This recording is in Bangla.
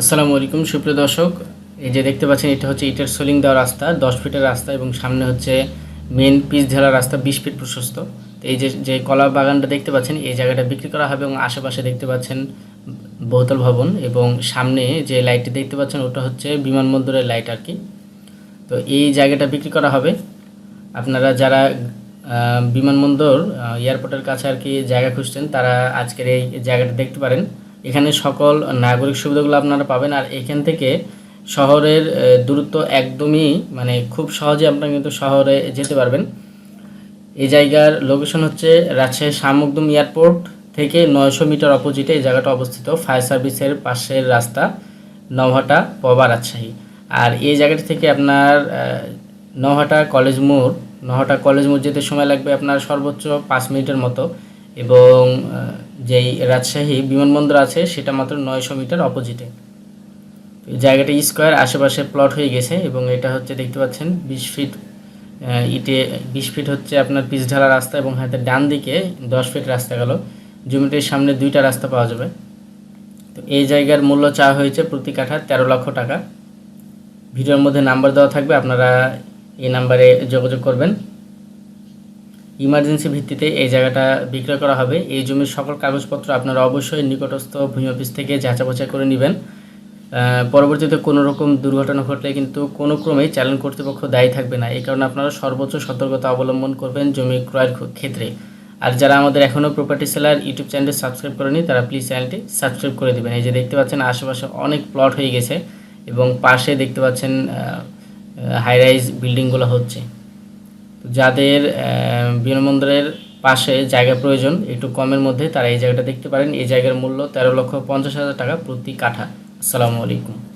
আসসালামু আলাইকুম, সুপ্রিয় দর্শক। এই যে দেখতে পাচ্ছেন, এটা হচ্ছে ইটের সোলিং দেওয়া রাস্তা, দশ ফিটের রাস্তা এবং সামনে হচ্ছে মেন পিচ ঢেলা রাস্তা, বিশ ফিট প্রশস্ত। এই যে যে কলা বাগানটা দেখতে পাচ্ছেন, এই জায়গাটা বিক্রি করা হবে এবং আশেপাশে দেখতে পাচ্ছেন বহুতল ভবন এবং সামনে যে লাইটটি দেখতে পাচ্ছেন, ওটা হচ্ছে বিমানবন্দরের লাইট আর কি। তো এই জায়গাটা বিক্রি করা হবে। আপনারা যারা বিমানবন্দর এয়ারপোর্টের কাছে আর কি জায়গা খুঁজছেন, তারা আজকের এই জায়গাটা দেখতে পারেন। এখানে সকল নাগরিক সুবিধাগুলো আপনারা পাবেন, আর এখান থেকে শহরের দূরত্ব একদমই মানে খুব সহজে আপনারা কিন্তু শহরে যেতে পারবেন। এই জায়গার লোকেশন হচ্ছে রাজশাহী শাহমুকদুম এয়ারপোর্ট থেকে নয়শো মিটার অপোজিটে এই জায়গাটা অবস্থিত। ফায়ার সার্ভিসের পাশের রাস্তা, নওহাটা, পবা রাজশাহী। আর এই জায়গাটা থেকে আপনার নহাটা কলেজ মোড় নহাটা কলেজ মোড় যেতে সময় লাগবে আপনার সর্বোচ্চ পাঁচ মিনিটের মতো। এবং যেই রাজশাহী বিমানবন্দর আছে সেটা মাত্র নয়শো মিটার অপোজিটে। জায়গাটা স্কোয়ার, আশেপাশে প্লট হয়ে গেছে এবং এটা হচ্ছে দেখতে পাচ্ছেন বিশ ফিট ইটে, বিশ ফিট হচ্ছে আপনার পিচ ঢালা রাস্তা এবং হাতে ডান দিকে দশ ফিট রাস্তা গেল। জমিটির সামনে দুইটা রাস্তা পাওয়া যাবে। তো এই জায়গার মূল্য চাওয়া হয়েছে প্রতি কাঠা তেরো লক্ষ টাকা। ভিডিওর মধ্যে নাম্বার দেওয়া থাকবে, আপনারা এই নাম্বারে যোগাযোগ করবেন। ইমার্জেন্সি ভিত্তিতে এই জায়গাটা বিক্রয় করা হবে। এই জমির সকল কাগজপত্র আপনারা অবশ্যই নিকটস্থ ভূমি অফিস থেকে যাচা বাছাই করে নেবেন। পরবর্তীতে কোনো রকম দুর্ঘটনা ঘটলে কিন্তু কোনো ক্রমেই চালান কর্তৃপক্ষ দায়ী থাকবে না। এই কারণে আপনারা সর্বোচ্চ সতর্কতা অবলম্বন করবেন জমি ক্রয়ের ক্ষেত্রে। আর যারা আমাদের এখনও প্রপার্টি সেলার ইউটিউব চ্যানেলটি সাবস্ক্রাইব করেনি তারা প্লিজ চ্যানেলটি সাবস্ক্রাইব করে দেবেন। এই যে দেখতে পাচ্ছেন, আশেপাশে অনেক প্লট হয়ে গেছে এবং পাশে দেখতে পাচ্ছেন হাই রাইজ বিল্ডিংগুলো হচ্ছে। যাদের বিমানবন্দরের পাশে জায়গা প্রয়োজন, একটু কমের মধ্যে তারা এই জায়গাটা দেখতে পারেন। এই জায়গার মূল্য তেরো লক্ষ পঞ্চাশ হাজার টাকা প্রতি কাঠা। আসসালামু আলাইকুম।